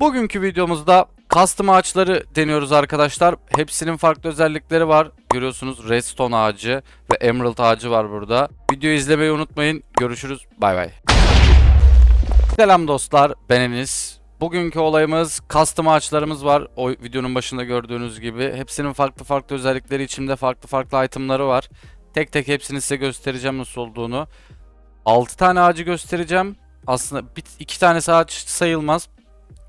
Bugünkü videomuzda custom ağaçları deniyoruz arkadaşlar. Hepsinin farklı özellikleri var. Görüyorsunuz redstone ağacı ve emerald ağacı var burada. Videoyu izlemeyi unutmayın. Görüşürüz. Bay bay. Selam dostlar. Ben Enis. Bugünkü olayımız custom ağaçlarımız var. O videonun başında gördüğünüz gibi. Hepsinin farklı farklı özellikleri içinde farklı farklı itemları var. Tek tek hepsini size göstereceğim nasıl olduğunu. 6 tane ağacı göstereceğim. Aslında bir, iki tanesi ağaç sayılmaz.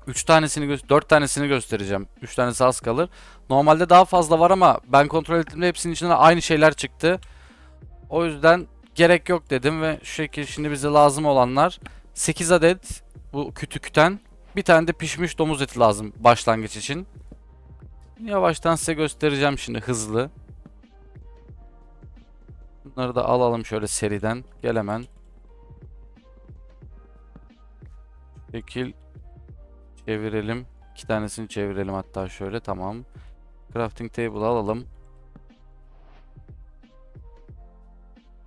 3 tanesini gö- 4 tanesini göstereceğim. 3 tanesi az kalır. Normalde daha fazla var ama ben kontrol ettiğimde hepsinin içinden aynı şeyler çıktı. O yüzden gerek yok dedim ve şu şekilde şimdi bize lazım olanlar 8 adet bu kütükten bir tane de pişmiş domuz eti lazım başlangıç için. Yavaştan size göstereceğim şimdi hızlı. Bunları da alalım şöyle seriden. Gel hemen. Şekil çevirelim. İki tanesini çevirelim hatta şöyle tamam. Crafting table alalım.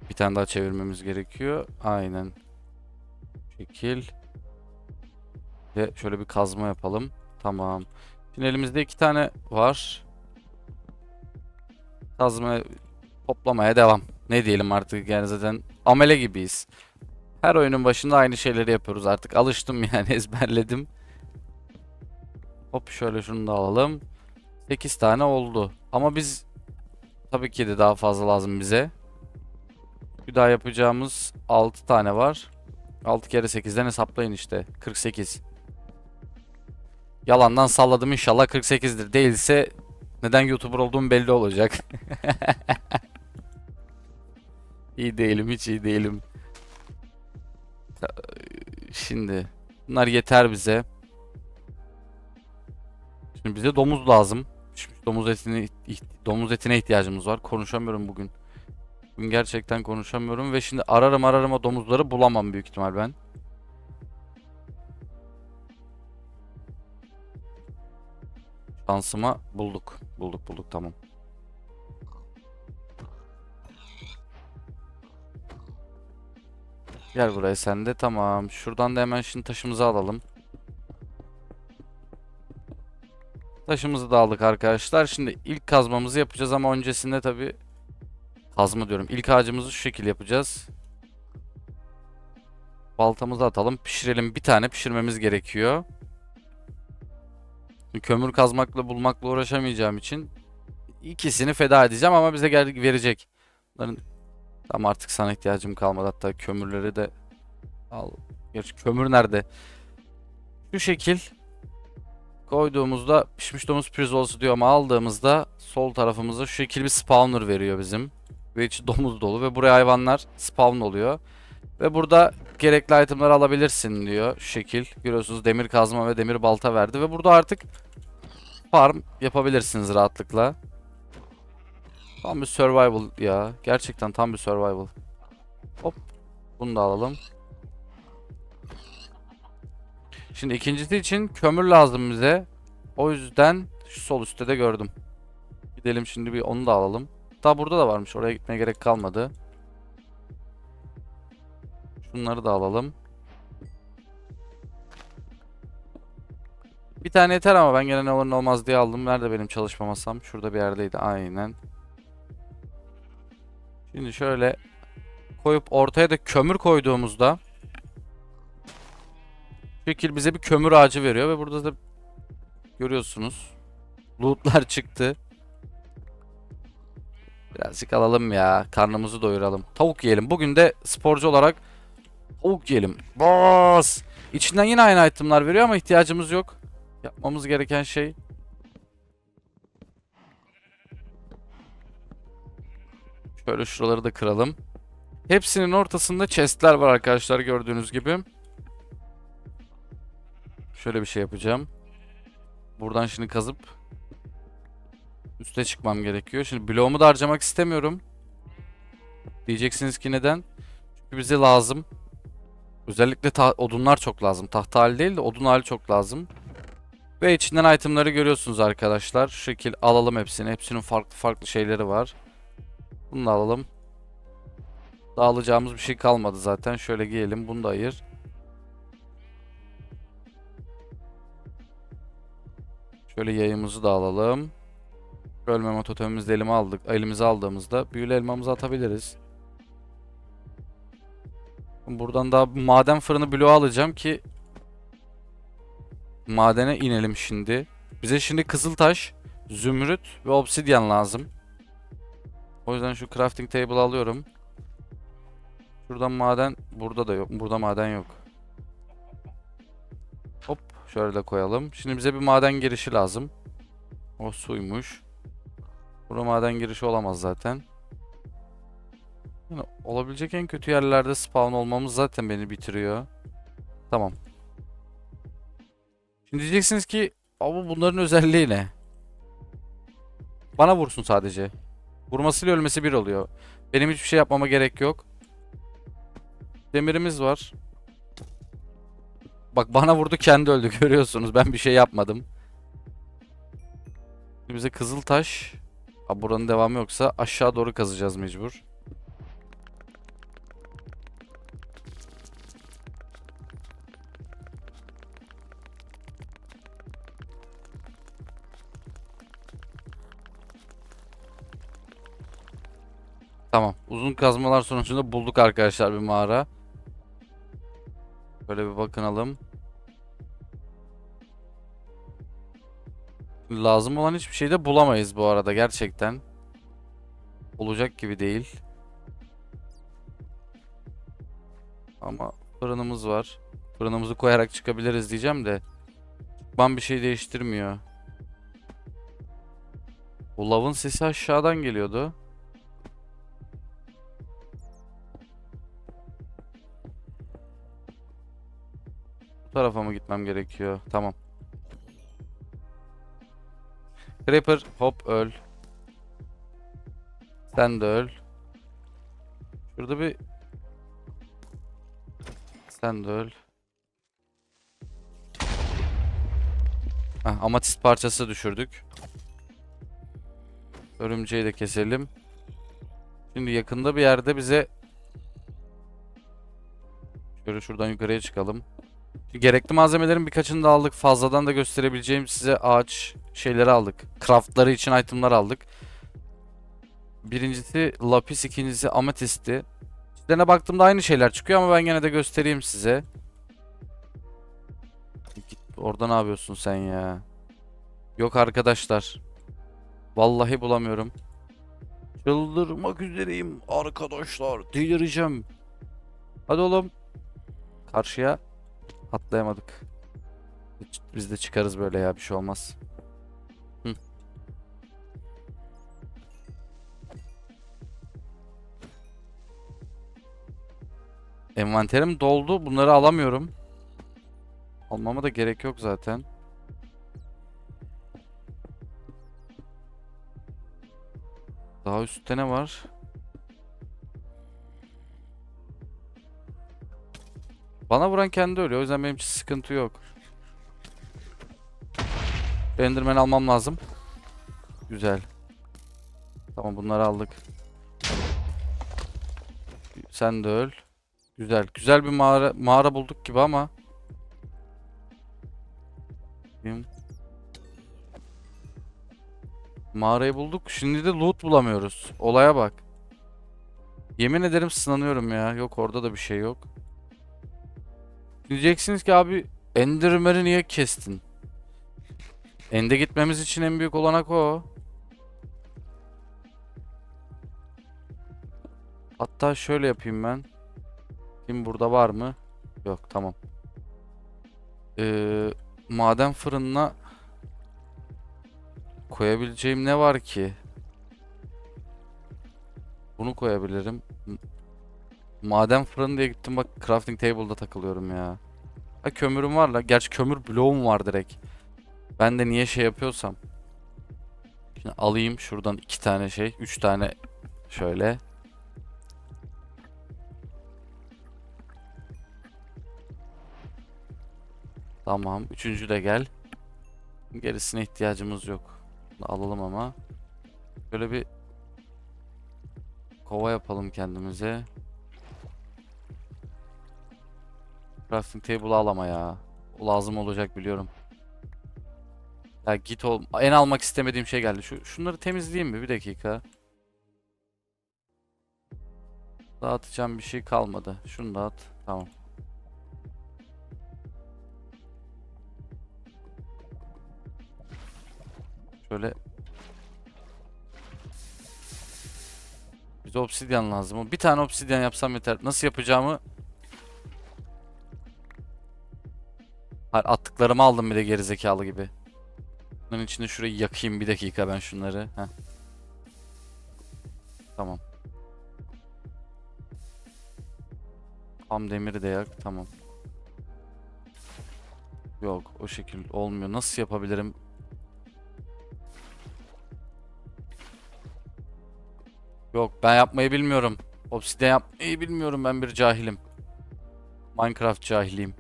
Bir tane daha çevirmemiz gerekiyor. Aynen. Şekil. Ve şöyle bir kazma yapalım. Tamam. Şimdi elimizde iki tane var. Kazma toplamaya devam. Ne diyelim artık yani zaten amele gibiyiz. Her oyunun başında aynı şeyleri yapıyoruz artık. Alıştım yani ezberledim. Hop şöyle şunu da alalım. 8 tane oldu. Ama biz tabii ki de daha fazla lazım bize. Bir daha yapacağımız 6 tane var. 6 kere 8'den hesaplayın işte. 48. Yalandan salladım inşallah 48'dir. Değilse neden YouTuber olduğum belli olacak. iyi değilim hiç iyi değilim. Şimdi bunlar yeter bize. Şimdi bize domuz lazım. Şimdi domuz etine iht- domuz etine ihtiyacımız var. Konuşamıyorum bugün. Bugün gerçekten konuşamıyorum ve şimdi ararım ararım domuzları bulamam büyük ihtimal ben. Şansıma bulduk. Bulduk bulduk tamam. Gel buraya sen de tamam. Şuradan da hemen şimdi taşımızı alalım. Taşımızı da aldık arkadaşlar. Şimdi ilk kazmamızı yapacağız ama öncesinde tabi kazma diyorum. İlk ağacımızı şu şekil yapacağız. Baltamızı atalım. Pişirelim. Bir tane pişirmemiz gerekiyor. Kömür kazmakla bulmakla uğraşamayacağım için ikisini feda edeceğim ama bize gel verecek. Bunların tam artık sana ihtiyacım kalmadı. Hatta kömürleri de al. Gerçi kömür nerede? Şu şekil koyduğumuzda pişmiş domuz pirzolası diyor ama aldığımızda sol tarafımıza şu şekil bir spawner veriyor bizim. Ve içi domuz dolu ve buraya hayvanlar spawn oluyor. Ve burada gerekli itemleri alabilirsin diyor şu şekil. Görüyorsunuz demir kazma ve demir balta verdi ve burada artık farm yapabilirsiniz rahatlıkla. Tam bir survival ya. Gerçekten tam bir survival. Hop. Bunu da alalım. Şimdi ikincisi için kömür lazım bize. O yüzden şu sol üstte de gördüm. Gidelim şimdi bir onu da alalım. Daha burada da varmış. Oraya gitmeye gerek kalmadı. Şunları da alalım. Bir tane yeter ama ben gene ne olur ne olmaz diye aldım. Nerede benim çalışma masam? Şurada bir yerdeydi. Aynen. Şimdi şöyle koyup ortaya da kömür koyduğumuzda şekil bize bir kömür ağacı veriyor ve burada da görüyorsunuz lootlar çıktı. Birazcık alalım ya. Karnımızı doyuralım. Tavuk yiyelim. Bugün de sporcu olarak tavuk yiyelim. Bas! İçinden yine aynı itemlar veriyor ama ihtiyacımız yok. Yapmamız gereken şey Şöyle şuraları da kıralım. Hepsinin ortasında chestler var arkadaşlar gördüğünüz gibi. Şöyle bir şey yapacağım. Buradan şimdi kazıp üste çıkmam gerekiyor. Şimdi bloğumu da harcamak istemiyorum. Diyeceksiniz ki neden? Çünkü bize lazım. Özellikle odunlar çok lazım. Tahta hali değil de odun hali çok lazım. Ve içinden itemları görüyorsunuz arkadaşlar. Şu şekil alalım hepsini. Hepsinin farklı farklı şeyleri var. Bunu da alalım. Dağılacağımız bir şey kalmadı zaten. Şöyle giyelim. Bunu da ayır. Şöyle yayımızı da alalım. Ölmeme totemimizi de elime aldık. Elimize aldığımızda büyülü elmamızı atabiliriz. Buradan daha maden fırını bloğu alacağım ki madene inelim şimdi. Bize şimdi kızıltaş, zümrüt ve obsidyen lazım. O yüzden şu crafting table alıyorum. Şuradan maden burada da yok. Burada maden yok. Hop şöyle de koyalım. Şimdi bize bir maden girişi lazım. O suymuş. Burada maden girişi olamaz zaten. Yani olabilecek en kötü yerlerde spawn olmamız zaten beni bitiriyor. Tamam. Şimdi diyeceksiniz ki abi bunların özelliği ne? Bana vursun sadece. Vurmasıyla ölmesi bir oluyor. Benim hiçbir şey yapmama gerek yok. Demirimiz var. Bak bana vurdu kendi öldü görüyorsunuz. Ben bir şey yapmadım. Bize kızıl taş. Ha, buranın devamı yoksa aşağı doğru kazacağız mecbur. Tamam. Uzun kazmalar sonucunda bulduk arkadaşlar bir mağara. Böyle bir bakınalım. Lazım olan hiçbir şey de bulamayız bu arada gerçekten. Olacak gibi değil. Ama fırınımız var. Fırınımızı koyarak çıkabiliriz diyeceğim de. Ben bir şey değiştirmiyor. Bu lavın sesi aşağıdan geliyordu. Tarafa mı gitmem gerekiyor? Tamam. Creeper hop öl. Sen de öl. Şurada bir Sen de öl. Heh, amatist parçası düşürdük. Örümceği de keselim. Şimdi yakında bir yerde bize Şöyle şuradan yukarıya çıkalım. Gerekli malzemelerin birkaçını da aldık. Fazladan da gösterebileceğim size ağaç şeyleri aldık. Craftları için itemlar aldık. Birincisi lapis, ikincisi ametisti. İçlerine baktığımda aynı şeyler çıkıyor ama ben gene de göstereyim size. Git orada ne yapıyorsun sen ya? Yok arkadaşlar. Vallahi bulamıyorum. Çıldırmak üzereyim arkadaşlar. Delireceğim. Hadi oğlum. Karşıya atlayamadık. Biz de çıkarız böyle ya bir şey olmaz. Hı. Envanterim doldu. Bunları alamıyorum. Almama da gerek yok zaten. Daha üstte ne var? Bana vuran kendi ölüyor. O yüzden benim için sıkıntı yok. Enderman almam lazım. Güzel. Tamam bunları aldık. Sen de öl. Güzel. Güzel bir mağara mağara bulduk gibi ama. Mağarayı bulduk. Şimdi de loot bulamıyoruz. Olaya bak. Yemin ederim sınanıyorum ya. Yok orada da bir şey yok. Diyeceksiniz ki abi Enderman'i niye kestin? Ende gitmemiz için en büyük olanak o. Hatta şöyle yapayım ben. Kim burada var mı? Yok tamam. Ee, maden fırınına koyabileceğim ne var ki? Bunu koyabilirim. Maden fırını diye gittim bak crafting table'da takılıyorum ya. Ha kömürüm var la. Gerçi kömür bloğum var direkt. Ben de niye şey yapıyorsam. Şimdi alayım şuradan iki tane şey. Üç tane şöyle. Tamam. Üçüncü de gel. Gerisine ihtiyacımız yok. Alalım ama. Böyle bir kova yapalım kendimize. Crafting table al ya. O lazım olacak biliyorum. Ya git ol. En almak istemediğim şey geldi. Şu şunları temizleyeyim mi? Bir dakika. Dağıtacağım bir şey kalmadı. Şunu dağıt. Tamam. Şöyle Bize obsidyen lazım. Bir tane obsidyen yapsam yeter. Nasıl yapacağımı Hayır attıklarımı aldım bir de gerizekalı gibi. Bunun içinde şurayı yakayım bir dakika ben şunları. Heh. Tamam. Tam demiri de yak. Tamam. Yok o şekil olmuyor. Nasıl yapabilirim? Yok ben yapmayı bilmiyorum. Obsidian yapmayı bilmiyorum ben bir cahilim. Minecraft cahiliyim.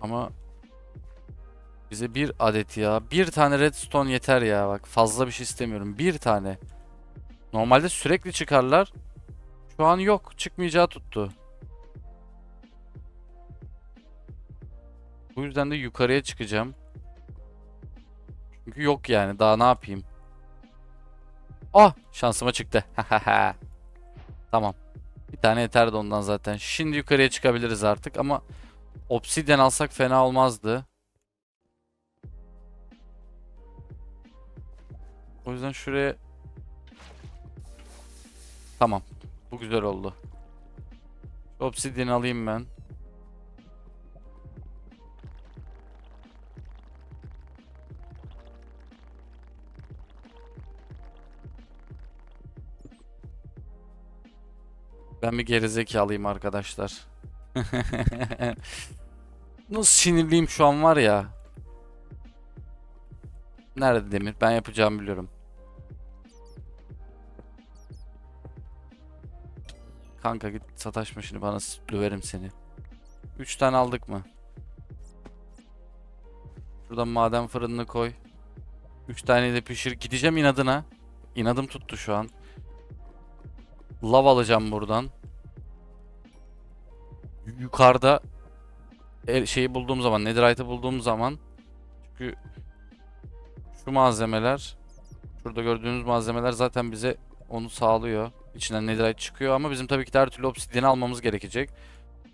Ama bize bir adet ya. Bir tane redstone yeter ya bak. Fazla bir şey istemiyorum. Bir tane. Normalde sürekli çıkarlar. Şu an yok. Çıkmayacağı tuttu. Bu yüzden de yukarıya çıkacağım. Çünkü yok yani. Daha ne yapayım? Ah! Şansıma çıktı. tamam. Bir tane yeterdi ondan zaten. Şimdi yukarıya çıkabiliriz artık ama Obsidian alsak fena olmazdı. O yüzden şuraya Tamam. Bu güzel oldu. Obsidian alayım ben. Ben bir gerizekalıyım arkadaşlar. Nasıl sinirliyim şu an var ya. Nerede demir? Ben yapacağımı biliyorum. Kanka git sataşma şimdi bana döverim seni. 3 tane aldık mı? Şuradan maden fırınını koy. 3 tane de pişir. Gideceğim inadına. İnadım tuttu şu an. Lav alacağım buradan. Yukarıda şeyi bulduğum zaman, netherite'ı bulduğum zaman çünkü şu malzemeler şurada gördüğünüz malzemeler zaten bize onu sağlıyor. İçinden netherite çıkıyor ama bizim tabii ki de her türlü obsidian almamız gerekecek.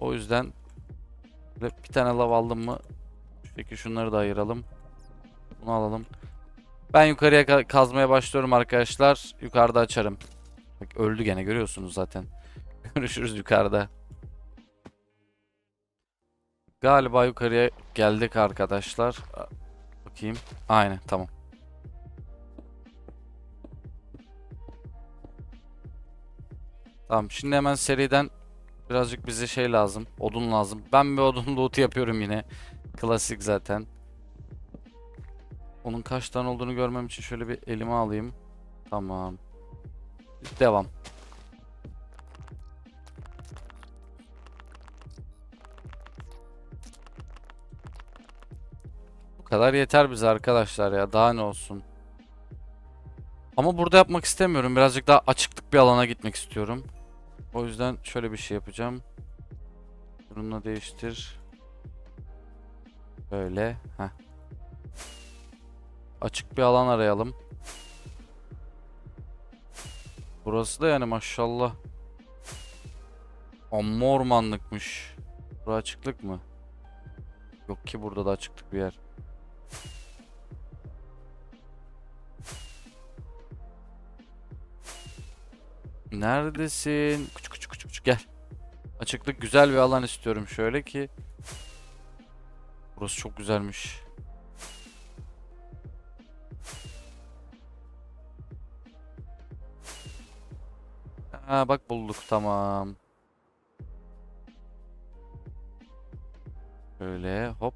O yüzden bir tane lav aldım mı peki şunları da ayıralım. Bunu alalım. Ben yukarıya ka- kazmaya başlıyorum arkadaşlar. Yukarıda açarım. Bak öldü gene görüyorsunuz zaten. Görüşürüz yukarıda. Galiba yukarıya geldik arkadaşlar. Bakayım. Aynen tamam. Tamam şimdi hemen seriden birazcık bize şey lazım. Odun lazım. Ben bir odun loot yapıyorum yine. Klasik zaten. Onun kaç tane olduğunu görmem için şöyle bir elime alayım. Tamam. Devam. Kadar yeter bize arkadaşlar ya. Daha ne olsun. Ama burada yapmak istemiyorum. Birazcık daha açıklık bir alana gitmek istiyorum. O yüzden şöyle bir şey yapacağım. Bununla değiştir. Böyle. Heh. Açık bir alan arayalım. Burası da yani maşallah. Amma ormanlıkmış. Burası açıklık mı? Yok ki burada da açıklık bir yer. Neredesin? Küçük küçük küçük küçük gel. Açıklık güzel bir alan istiyorum şöyle ki. Burası çok güzelmiş. Ha bak bulduk tamam. Şöyle hop.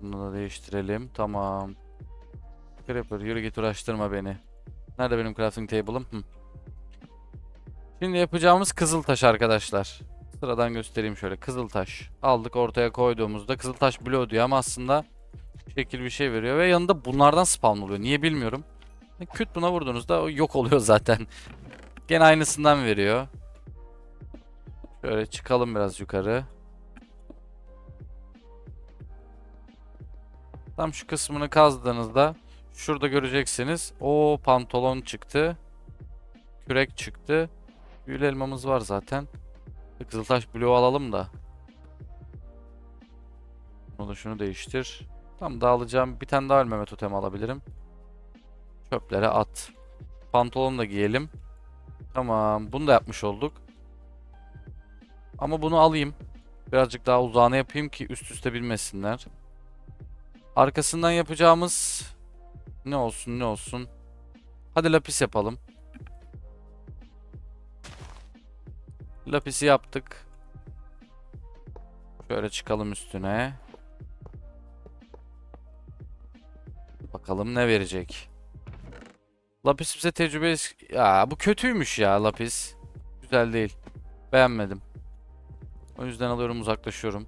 Bunu da değiştirelim. Tamam. Creeper yürü git uğraştırma beni. Nerede benim crafting table'ım? Hı. Şimdi yapacağımız kızıltaş arkadaşlar. Sıradan göstereyim şöyle. Kızıltaş. Aldık ortaya koyduğumuzda kızıltaş bloğu diyor ama aslında şekil bir şey veriyor. Ve yanında bunlardan spawn oluyor. Niye bilmiyorum. Küt buna vurduğunuzda o yok oluyor zaten. Gene aynısından veriyor. Şöyle çıkalım biraz yukarı. Tam şu kısmını kazdığınızda şurada göreceksiniz. O pantolon çıktı. Kürek çıktı. Büyülü elmamız var zaten. Kızıltaş bloğu alalım da. Bunu da şunu değiştir. Tam dağılacağım. Bir tane daha ölmeme totemi alabilirim. Çöplere at. Pantolonu da giyelim. Tamam. Bunu da yapmış olduk. Ama bunu alayım. Birazcık daha uzağına yapayım ki üst üste bilmesinler. Arkasından yapacağımız ne olsun ne olsun. Hadi lapis yapalım. Lapisi yaptık. Şöyle çıkalım üstüne. Bakalım ne verecek. Lapis bize tecrübe... Ya bu kötüymüş ya lapis. Güzel değil. Beğenmedim. O yüzden alıyorum uzaklaşıyorum.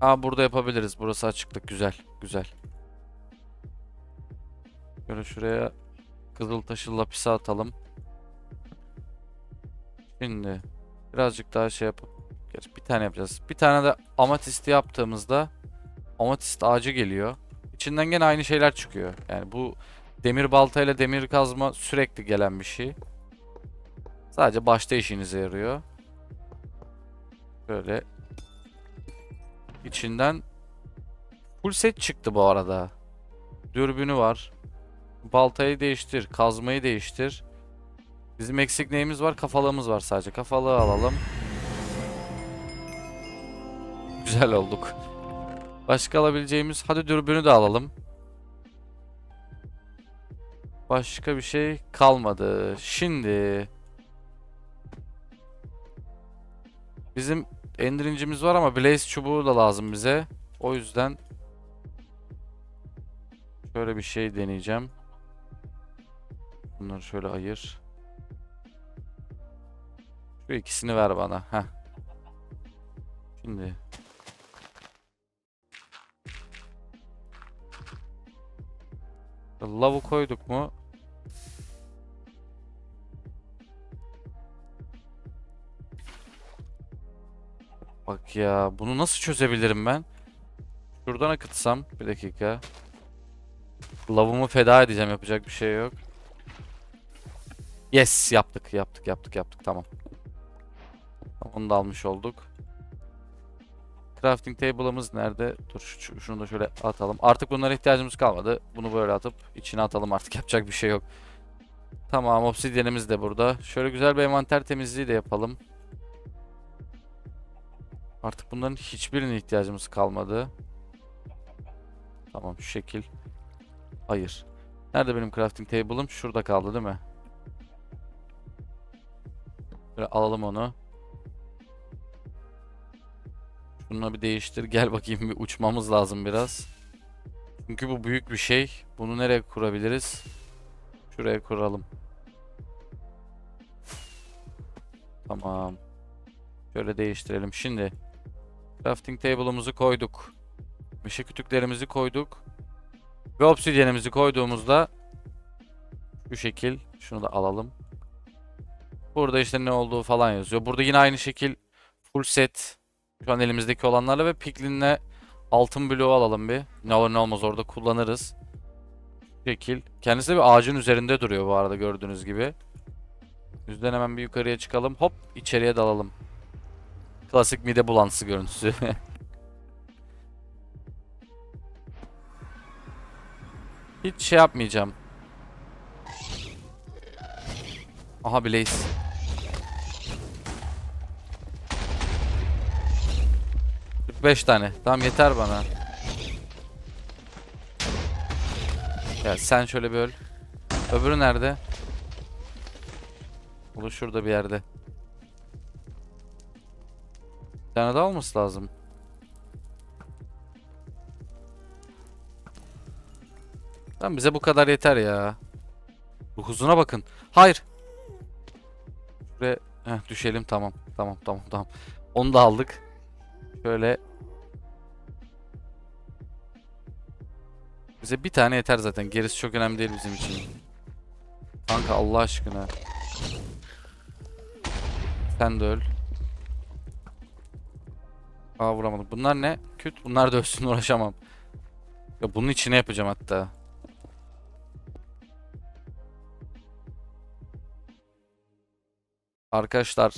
Aa burada yapabiliriz. Burası açıklık. Güzel. Güzel. Böyle şuraya kızıl taşı lapisi atalım. Şimdi birazcık daha şey yapıp Gerçi bir tane yapacağız. Bir tane de amatisti yaptığımızda amatist ağacı geliyor. İçinden gene aynı şeyler çıkıyor. Yani bu demir baltayla demir kazma sürekli gelen bir şey. Sadece başta işinize yarıyor. Böyle içinden full set çıktı bu arada. Dürbünü var. Baltayı değiştir, kazmayı değiştir. Bizim eksik neyimiz var? Kafalığımız var sadece. Kafalığı alalım. Güzel olduk. Başka alabileceğimiz... Hadi dürbünü de alalım. Başka bir şey kalmadı. Şimdi... Bizim endirincimiz var ama Blaze çubuğu da lazım bize. O yüzden... Şöyle bir şey deneyeceğim. Bunları şöyle ayır. Şu ikisini ver bana. Heh. Şimdi. Lavı koyduk mu? Bak ya bunu nasıl çözebilirim ben? Şuradan akıtsam bir dakika. Lavımı feda edeceğim yapacak bir şey yok. Yes yaptık yaptık yaptık yaptık tamam. Onu da almış olduk. Crafting table'ımız nerede? Dur şu- şunu da şöyle atalım. Artık bunlara ihtiyacımız kalmadı. Bunu böyle atıp içine atalım artık yapacak bir şey yok. Tamam obsidyenimiz de burada. Şöyle güzel bir envanter temizliği de yapalım. Artık bunların hiçbirine ihtiyacımız kalmadı. Tamam şu şekil. Hayır. Nerede benim crafting table'ım? Şurada kaldı değil mi? Böyle alalım onu. Şunu bir değiştir. Gel bakayım bir uçmamız lazım biraz. Çünkü bu büyük bir şey. Bunu nereye kurabiliriz? Şuraya kuralım. Tamam. Şöyle değiştirelim. Şimdi crafting table'ımızı koyduk. Meşe kütüklerimizi koyduk. Ve obsidyenimizi koyduğumuzda şu şekil şunu da alalım. Burada işte ne olduğu falan yazıyor. Burada yine aynı şekil full set şu an elimizdeki olanlarla ve Piglin'le altın bloğu alalım bir. Ne olur ne olmaz orada kullanırız. Şekil. Kendisi de bir ağacın üzerinde duruyor bu arada gördüğünüz gibi. Yüzden hemen bir yukarıya çıkalım. Hop içeriye dalalım. Klasik mide bulantısı görüntüsü. Hiç şey yapmayacağım. Aha Blaze. Beş tane. Tamam yeter bana. Ya sen şöyle bir. Öbürü nerede? Da şurada bir yerde. Bir tane daha olması lazım. Tamam bize bu kadar yeter ya. Bu huzuna bakın. Hayır. Şuraya Heh, düşelim tamam. Tamam tamam tamam. Onu da aldık. Şöyle. Bize bir tane yeter zaten. Gerisi çok önemli değil bizim için. Kanka Allah aşkına. Sen de öl. Aa vuramadık. Bunlar ne? Küt. Bunlar da ölsün uğraşamam. Ya bunun içine yapacağım hatta. Arkadaşlar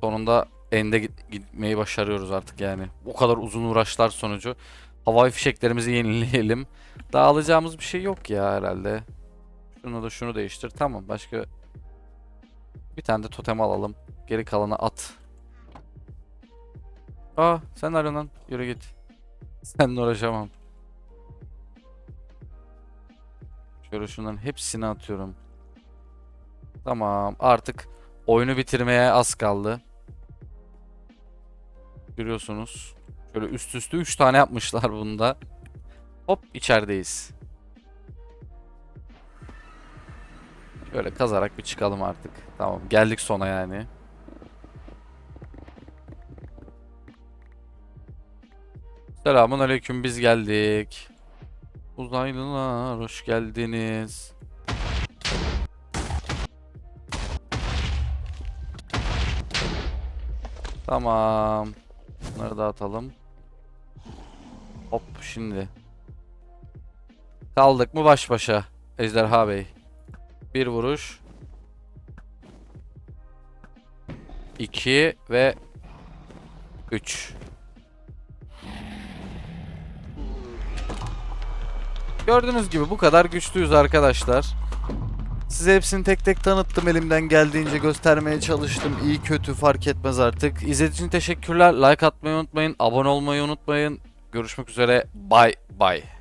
sonunda ende git- gitmeyi başarıyoruz artık yani. O kadar uzun uğraşlar sonucu. Havai fişeklerimizi yenileyelim. Daha alacağımız bir şey yok ya herhalde. Şunu da şunu değiştir. Tamam başka bir tane de totem alalım. Geri kalanı at. Aa sen arıyorsun lan? Yürü git. Seninle uğraşamam. Şöyle şunların hepsini atıyorum. Tamam artık oyunu bitirmeye az kaldı. Görüyorsunuz. Şöyle üst üste 3 tane yapmışlar bunda. Hop içerideyiz. Şöyle kazarak bir çıkalım artık. Tamam geldik sona yani. Selamun aleyküm biz geldik. Uzaylılar hoş geldiniz. Tamam. Bunları da atalım. Hop şimdi. Kaldık mı baş başa Ejderha Bey. Bir vuruş. İki ve üç. Gördüğünüz gibi bu kadar güçlüyüz arkadaşlar. Size hepsini tek tek tanıttım elimden geldiğince göstermeye çalıştım. İyi kötü fark etmez artık. İzlediğiniz için teşekkürler. Like atmayı unutmayın. Abone olmayı unutmayın. Görüşmek üzere. Bye bye.